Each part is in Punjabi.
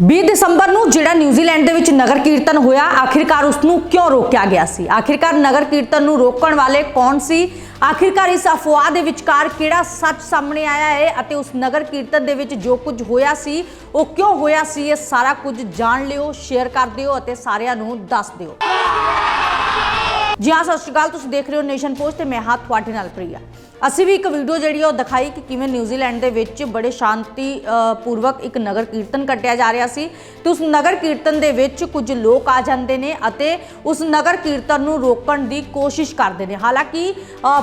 20 ਦਸੰਬਰ ਨੂੰ ਜਿਹੜਾ ਨਿਊਜ਼ੀਲੈਂਡ ਦੇ ਵਿੱਚ ਨਗਰ ਕੀਰਤਨ ਹੋਇਆ, ਆਖਿਰਕਾਰ ਉਸ ਨੂੰ ਕਿਉਂ ਰੋਕਿਆ ਗਿਆ ਸੀ? ਆਖਿਰਕਾਰ ਨਗਰ ਕੀਰਤਨ ਨੂੰ ਰੋਕਣ ਵਾਲੇ ਕੌਣ ਸੀ? ਆਖਿਰਕਾਰ ਇਸ ਅਫਵਾਹ ਦੇ ਵਿਚਕਾਰ ਕਿਹੜਾ ਸੱਚ ਸਾਹਮਣੇ ਆਇਆ ਹੈ ਅਤੇ ਉਸ ਨਗਰ ਕੀਰਤਨ ਦੇ ਵਿੱਚ ਜੋ ਕੁਝ ਹੋਇਆ ਸੀ, ਉਹ ਕਿਉਂ ਹੋਇਆ ਸੀ? ਇਹ ਸਾਰਾ ਕੁਝ ਜਾਣ ਲਿਓ ਸ਼ੇਅਰ ਕਰ ਦਿਓ ਅਤੇ ਸਾਰਿਆਂ ਨੂੰ ਦੱਸ ਦਿਓ। ਜੀ ਹਾਂ, ਸਤਿ ਸ਼੍ਰੀ ਅਕਾਲ। ਤੁਸੀਂ ਦੇਖ ਰਹੇ ਹੋ ਨੇਸ਼ਨ ਪੋਸਟ ਤੇ ਮੈਂ ਹਾਂ ਤੁਹਾਡੇ ਨਾਲ ਪ੍ਰਿਆ। ਅਸੀਂ ਵੀ ਇੱਕ ਵੀਡੀਓ ਜਿਹੜੀ ਆ ਉਹ ਦਿਖਾਈ ਕਿ ਕਿਵੇਂ ਨਿਊਜ਼ੀਲੈਂਡ ਦੇ ਵਿੱਚ ਬੜੇ ਸ਼ਾਂਤੀ ਪੂਰਵਕ ਇੱਕ ਨਗਰ ਕੀਰਤਨ ਕੱਟਿਆ ਜਾ ਰਿਹਾ ਸੀ। ਤੇ ਉਸ ਨਗਰ ਕੀਰਤਨ ਦੇ ਵਿੱਚ ਕੁਝ ਲੋਕ ਆ ਜਾਂਦੇ ਨੇ ਅਤੇ ਉਸ ਨਗਰ ਕੀਰਤਨ ਨੂੰ ਰੋਕਣ ਦੀ ਕੋਸ਼ਿਸ਼ ਕਰਦੇ ਨੇ। ਹਾਲਾਂਕਿ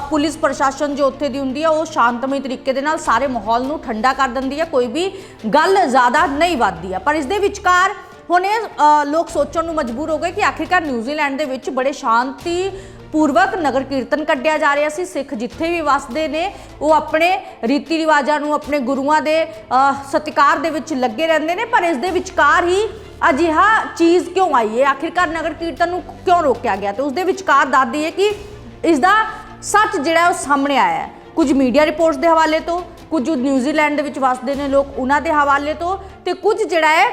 ਪੁਲਿਸ ਪ੍ਰਸ਼ਾਸਨ ਜੋ ਉੱਥੇ ਦੀ ਹੁੰਦੀ ਆ, ਉਹ ਸ਼ਾਂਤਮਈ ਤਰੀਕੇ ਦੇ ਨਾਲ ਸਾਰੇ ਮਾਹੌਲ ਨੂੰ ਠੰਡਾ ਕਰ ਦਿੰਦੀ ਹੈ ਕੋਈ ਵੀ ਗੱਲ ਜ਼ਿਆਦਾ ਨਹੀਂ ਵੱਧਦੀ ਹੈ ਪਰ ਇਸ ਦੇ ਵਿਚਕਾਰ ਹੁਣ ਇਹ ਲੋਕ ਸੋਚਣ ਨੂੰ ਮਜਬੂਰ ਹੋ ਗਏ ਕਿ ਆਖਿਰਕਾਰ ਨਿਊਜ਼ੀਲੈਂਡ ਦੇ ਵਿੱਚ ਬੜੇ ਸ਼ਾਂਤੀ ਪੂਰਵਕ ਨਗਰ ਕੀਰਤਨ ਕੱਢਿਆ ਜਾ ਰਿਹਾ ਸੀ। ਸਿੱਖ ਜਿੱਥੇ ਵੀ ਵਸਦੇ ਨੇ, ਉਹ ਆਪਣੇ ਰੀਤੀ ਰਿਵਾਜਾਂ ਨੂੰ, ਆਪਣੇ ਗੁਰੂਆਂ ਦੇ ਸਤਿਕਾਰ ਦੇ ਵਿੱਚ ਲੱਗੇ ਰਹਿੰਦੇ ਨੇ, ਪਰ ਇਸ ਦੇ ਵਿਚਕਾਰ ਹੀ ਅਜਿਹਾ ਚੀਜ਼ ਕਿਉਂ ਆਈ ਹੈ? ਆਖਿਰਕਾਰ ਨਗਰ ਕੀਰਤਨ ਨੂੰ ਕਿਉਂ ਰੋਕਿਆ ਗਿਆ? ਤੇ ਉਸ ਦੇ ਵਿਚਕਾਰ ਦੱਸ ਹੈ ਕਿ ਇਸ ਦਾ ਸੱਚ ਜਿਹੜਾ ਉਹ ਸਾਹਮਣੇ ਆਇਆ ਹੈ। ਕੁਝ ਮੀਡੀਆ ਰਿਪੋਰਟਸ ਦੇ ਹਵਾਲੇ ਤੋਂ, ਕੁਝ ਨਿਊਜ਼ੀਲੈਂਡ ਦੇ ਵਿੱਚ ਵਸਦੇ ਨੇ ਲੋਕ, ਉਹਨਾਂ ਦੇ ਹਵਾਲੇ ਤੋਂ, ਤੇ ਕੁਝ ਜਿਹੜਾ ਹੈ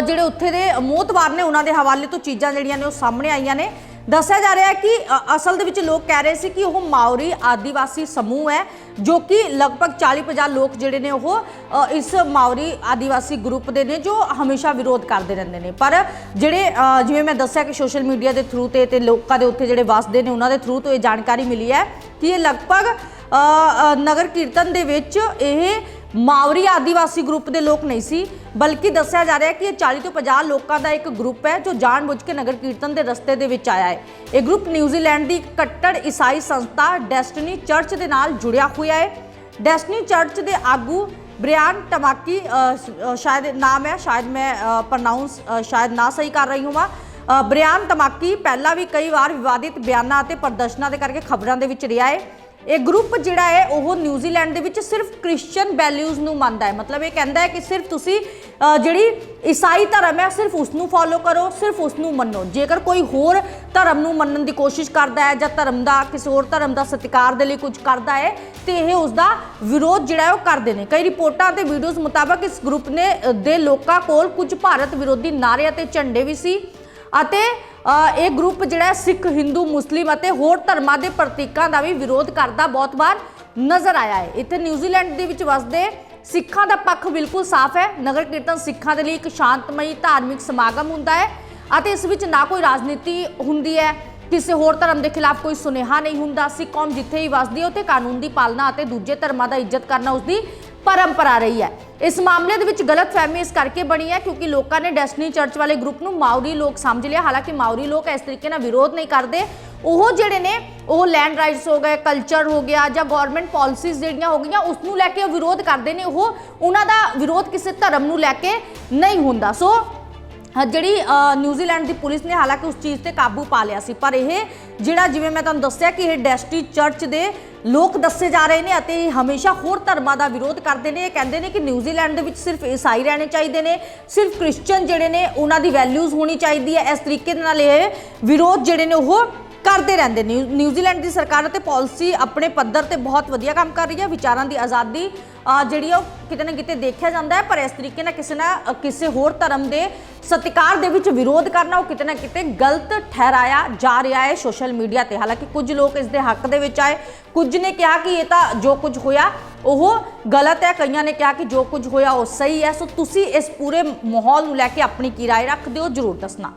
ਜਿਹੜੇ ਉੱਥੇ ਦੇ ਮੋਤਵਾਰ ਨੇ, ਉਹਨਾਂ ਦੇ ਹਵਾਲੇ ਤੋਂ ਚੀਜ਼ਾਂ ਜਿਹੜੀਆਂ ਨੇ, ਉਹ ਸਾਹਮਣੇ ਆਈਆਂ ਨੇ। ਦੱਸਿਆ ਜਾ ਰਿਹਾ ਹੈ ਕਿ ਅ, ਅਸਲ ਦੇ ਵਿੱਚ ਲੋਕ ਕਹਿ ਰਹੇ ਸੀ ਕਿ ਉਹ ਮਾਓਰੀ ਆਦੀਵਾਸੀ ਸਮੂਹ ਹੈ ਜੋ ਕਿ ਲਗਭਗ 40-50 ਲੋਕ ਜਿਹੜੇ ਨੇ ਉਹ ਅ, ਇਸ ਮਾਓਰੀ ਆਦੀਵਾਸੀ ਗਰੁੱਪ ਦੇ ਨੇ ਜੋ ਹਮੇਸ਼ਾ ਵਿਰੋਧ ਕਰਦੇ ਰਹਿੰਦੇ ਨੇ। ਪਰ ਜਿਹੜੇ ਅ, ਜਿਵੇਂ ਮੈਂ ਦੱਸਿਆ ਕਿ ਸੋਸ਼ਲ ਮੀਡੀਆ ਦੇ ਥਰੂ ਤੇ ਤੇ ਲੋਕਾਂ ਦੇ ਉੱਥੇ ਜਿਹੜੇ ਵਸਦੇ ਨੇ ਉਹਨਾਂ ਦੇ ਥਰੂ ਤੋਂ ਇਹ ਜਾਣਕਾਰੀ ਮਿਲੀ ਹੈ ਕਿ ਇਹ ਲਗਭਗ ਅ, ਅ, ਨਗਰ ਕੀਰਤਨ ਦੇ ਵਿੱਚ ਇਹ ਮਾਵਰੀ ਆਦੀਵਾਸੀ ਗਰੁੱਪ ਦੇ ਲੋਕ ਨਹੀਂ ਸੀ। ਬਲਕਿ ਦੱਸਿਆ ਜਾ ਰਿਹਾ ਹੈ ਕਿ ਇਹ 40 ਤੋਂ 50 ਲੋਕਾਂ ਦਾ ਇੱਕ ਗਰੁੱਪ ਹੈ ਜੋ ਜਾਣਬੁੱਝ ਕੇ ਨਗਰ ਕੀਰਤਨ ਦੇ ਰਸਤੇ ਦੇ ਵਿੱਚ ਆਇਆ ਹੈ। ਇਹ ਗਰੁੱਪ ਨਿਊਜ਼ੀਲੈਂਡ ਦੀ ਕੱਟੜ ਈਸਾਈ ਸੰਸਥਾ ਡੈਸਟਨੀ ਚਰਚ ਦੇ ਨਾਲ ਜੁੜਿਆ ਹੋਇਆ ਹੈ। ਡੈਸਟਨੀ ਚਰਚ ਦੇ ਆਗੂ ਬ੍ਰਿਆਨ ਟਮਾਕੀ ਸ਼ਾਇਦ ਨਾਮ ਹੈ, ਸ਼ਾਇਦ ਮੈਂ ਪ੍ਰੋਨਾਂਸ ਸ਼ਾਇਦ ਨਾ ਸਹੀ ਕਰ ਰਹੀ ਹਾਂ ਬ੍ਰਿਆਨ ਟਮਾਕੀ ਪਹਿਲਾਂ ਵੀ ਕਈ ਵਾਰ ਵਿਵਾਦਿਤ ਬਿਆਨਾਂ ਅਤੇ ਪ੍ਰਦਰਸ਼ਨਾਂ ਦੇ ਕਰਕੇ ਖਬਰਾਂ ਦੇ ਵਿੱਚ ਰਿਹਾ ਹੈ। ਇਹ ਗਰੁੱਪ ਜਿਹੜਾ ਹੈ, ਉਹ ਨਿਊਜ਼ੀਲੈਂਡ ਦੇ ਵਿੱਚ ਸਿਰਫ ਕ੍ਰਿਸਚੀਅਨ ਵੈਲਿਊਜ਼ ਨੂੰ ਮੰਨਦਾ ਹੈ। ਮਤਲਬ ਇਹ ਕਹਿੰਦਾ ਹੈ ਕਿ ਸਿਰਫ ਤੁਸੀਂ ਜਿਹੜੀ ਈਸਾਈ ਧਰਮ ਹੈ, ਸਿਰਫ ਉਸ ਨੂੰ ਫੋਲੋ ਕਰੋ, ਸਿਰਫ ਉਸ ਨੂੰ ਮੰਨੋ। ਜੇਕਰ ਕੋਈ ਹੋਰ ਧਰਮ ਨੂੰ ਮੰਨਣ ਦੀ ਕੋਸ਼ਿਸ਼ ਕਰਦਾ ਹੈ ਜਾਂ ਧਰਮ ਦਾ, ਕਿਸੇ ਹੋਰ ਧਰਮ ਦਾ ਸਤਿਕਾਰ ਦੇ ਲਈ ਕੁਝ ਕਰਦਾ ਹੈ, ਤੇ ਇਹ ਉਸ ਦਾ ਵਿਰੋਧ ਜਿਹੜਾ ਹੈ, ਉਹ ਕਰਦੇ ਨੇ। ਕਈ ਰਿਪੋਰਟਾਂ ਤੇ ਵੀਡੀਓਜ਼ ਮੁਤਾਬਕ ਇਸ ਗਰੁੱਪ ਨੇ ਦੇ ਲੋਕਾਂ ਕੋਲ ਕੁਝ ਭਾਰਤ ਵਿਰੋਧੀ ਨਾਅਰੇ ਅਤੇ ਝੰਡੇ ਵੀ ਸੀ ਅਤੇ ਇਹ ਗਰੁੱਪ ਜਿਹੜਾ ਸਿੱਖ, ਹਿੰਦੂ, ਮੁਸਲਿਮ ਅਤੇ ਹੋਰ ਧਰਮਾਂ ਦੇ ਪ੍ਰਤੀਕਾਂ ਦਾ ਵੀ ਵਿਰੋਧ ਕਰਦਾ ਬਹੁਤ ਵਾਰ ਨਜ਼ਰ ਆਇਆ ਹੈ। ਇੱਥੇ ਨਿਊਜ਼ੀਲੈਂਡ ਦੇ ਵਿੱਚ ਵਸਦੇ ਸਿੱਖਾਂ ਦਾ ਪੱਖ ਬਿਲਕੁਲ ਸਾਫ਼ ਹੈ। ਨਗਰ ਕੀਰਤਨ ਸਿੱਖਾਂ ਦੇ ਲਈ ਇੱਕ ਸ਼ਾਂਤਮਈ ਧਾਰਮਿਕ ਸਮਾਗਮ ਹੁੰਦਾ ਹੈ ਅਤੇ ਇਸ ਵਿੱਚ ਨਾ ਕੋਈ ਰਾਜਨੀਤੀ ਹੁੰਦੀ ਹੈ, ਕਿਸੇ ਹੋਰ ਧਰਮ ਦੇ ਖਿਲਾਫ ਕੋਈ ਸੁਨੇਹਾ ਨਹੀਂ ਹੁੰਦਾ। ਸਿੱਖ ਕੌਮ ਜਿੱਥੇ ਹੀ ਵਸਦੀ ਹੈ, ਉੱਥੇ ਕਾਨੂੰਨ ਦੀ ਪਾਲਣਾ ਅਤੇ ਦੂਜੇ ਧਰਮਾਂ ਦਾ ਇੱਜ਼ਤ ਕਰਨਾ ਉਸਦੀ ਪਰੰਪਰਾ ਰਹੀ ਹੈ। ਇਸ ਮਾਮਲੇ ਦੇ ਵਿੱਚ ਗਲਤਫਹਿਮੀ ਇਸ ਕਰਕੇ ਬਣੀ ਹੈ ਕਿਉਂਕਿ ਲੋਕਾਂ ਨੇ ਡੈਸਟਨੀ ਚਰਚ ਵਾਲੇ ਗਰੁੱਪ ਨੂੰ ਮਾਉਰੀ ਲੋਕ ਸਮਝ ਲਿਆ। ਹਾਲਾਂਕਿ ਮਾਉਰੀ ਲੋਕ ਇਸ ਤਰੀਕੇ ਨਾਲ ਵਿਰੋਧ ਨਹੀਂ ਕਰਦੇ। ਉਹ ਜਿਹੜੇ ਨੇ, ਉਹ ਲੈਂਡ ਰਾਈਟਸ ਹੋ ਗਏ ਕਲਚਰ ਹੋ ਗਿਆ ਜਾਂ ਗਵਰਨਮੈਂਟ ਪਾਲਿਸੀਜ਼ ਜਿਹੜੀਆਂ ਹੋ ਗਈਆਂ ਉਸ ਨੂੰ ਲੈ ਕੇ ਉਹ ਵਿਰੋਧ ਕਰਦੇ ਨੇ। ਉਹ ਉਹਨਾਂ ਦਾ ਵਿਰੋਧ ਕਿਸੇ ਧਰਮ ਨੂੰ ਲੈ ਕੇ ਨਹੀਂ ਹੁੰਦਾ। ਸੋ ਜਿਹੜੀ ਨਿਊਜ਼ੀਲੈਂਡ ਦੀ ਪੁਲਿਸ ਨੇ ਹਾਲਾਂਕਿ ਉਸ ਚੀਜ਼ ਤੇ ਕਾਬੂ ਪਾ ਲਿਆ ਸੀ, ਪਰ ਇਹ ਜਿਹੜਾ ਜਿਵੇਂ ਮੈਂ ਤੁਹਾਨੂੰ ਦੱਸਿਆ ਕਿ ਇਹ ਡੈਸਟੀ ਚਰਚ ਦੇ ਲੋਕ ਦੱਸੇ ਜਾ ਰਹੇ ਨੇ ਅਤੇ ਹਮੇਸ਼ਾ ਹੋਰ ਧਰਮਾਂ ਦਾ ਵਿਰੋਧ ਕਰਦੇ ਨੇ, ਇਹ ਕਹਿੰਦੇ ਨੇ ਕਿ ਨਿਊਜ਼ੀਲੈਂਡ ਦੇ ਵਿੱਚ ਸਿਰਫ ਈਸਾਈ ਰਹਿਣੇ ਚਾਹੀਦੇ ਨੇ, ਸਿਰਫ ਕ੍ਰਿਸਚੀਅਨ ਜਿਹੜੇ ਨੇ ਉਹਨਾਂ ਦੀ ਵੈਲਿਊਜ਼ ਹੋਣੀ ਚਾਹੀਦੀ ਹੈ, ਇਸ ਤਰੀਕੇ ਦੇ ਨਾਲ ਇਹ ਵਿਰੋਧ ਜਿਹੜੇ ਨੇ ਉਹ ਕਰਦੇ ਰਹਿੰਦੇ। ਨੇ ਨਿਊ- ਨਿਊਜ਼ੀਲੈਂਡ ਦੀ ਸਰਕਾਰ ਅਤੇ ਪਾਲਿਸੀ ਆਪਣੇ ਪੱਧਰ ਤੇ ਬਹੁਤ ਵਧੀਆ ਕੰਮ ਕਰ ਰਹੀ ਹੈ। ਵਿਚਾਰਾਂ ਦੀ ਆਜ਼ਾਦੀ ਜਿਹੜੀ ਆ ਉਹ ਕਿਤੇ ਨਾ ਕਿਤੇ ਦੇਖਿਆ ਜਾਂਦਾ ਹੈ, ਪਰ ਇਸ ਤਰੀਕੇ ਨਾਲ ਕਿਸੇ ਨਾ ਕਿਸੇ ਹੋਰ ਧਰਮ ਦੇ ਸਤਿਕਾਰ ਦੇ ਵਿੱਚ ਵਿਰੋਧ ਕਰਨਾ ਉਹ ਕਿਤੇ ਨਾ ਕਿਤੇ ਗਲਤ ਠਹਿਰਾਇਆ ਜਾ ਰਿਹਾ ਹੈ ਸੋਸ਼ਲ ਮੀਡੀਆ ਤੇ। ਹਾਲਾਂਕਿ ਕੁਝ ਲੋਕ ਇਸ ਦੇ ਹੱਕ ਦੇ ਵਿੱਚ ਆਏ। ਕੁਝ ਨੇ ਕਿਹਾ ਕਿ ਇਹ ਤਾਂ ਜੋ ਕੁਝ ਹੋਇਆ, ਉਹ ਗਲਤ ਹੈ। ਕਈਆਂ ਨੇ ਕਿਹਾ ਕਿ ਜੋ ਕੁਝ ਹੋਇਆ ਉਹ ਸਹੀ ਹੈ। ਸੋ ਤੁਸੀਂ ਇਸ ਪੂਰੇ ਮਾਹੌਲ ਨੂੰ ਲੈ ਕੇ ਆਪਣੀ ਕੀ ਰਾਏ ਰੱਖਦੇ ਹੋ? ਜਰੂਰ ਦੱਸਣਾ।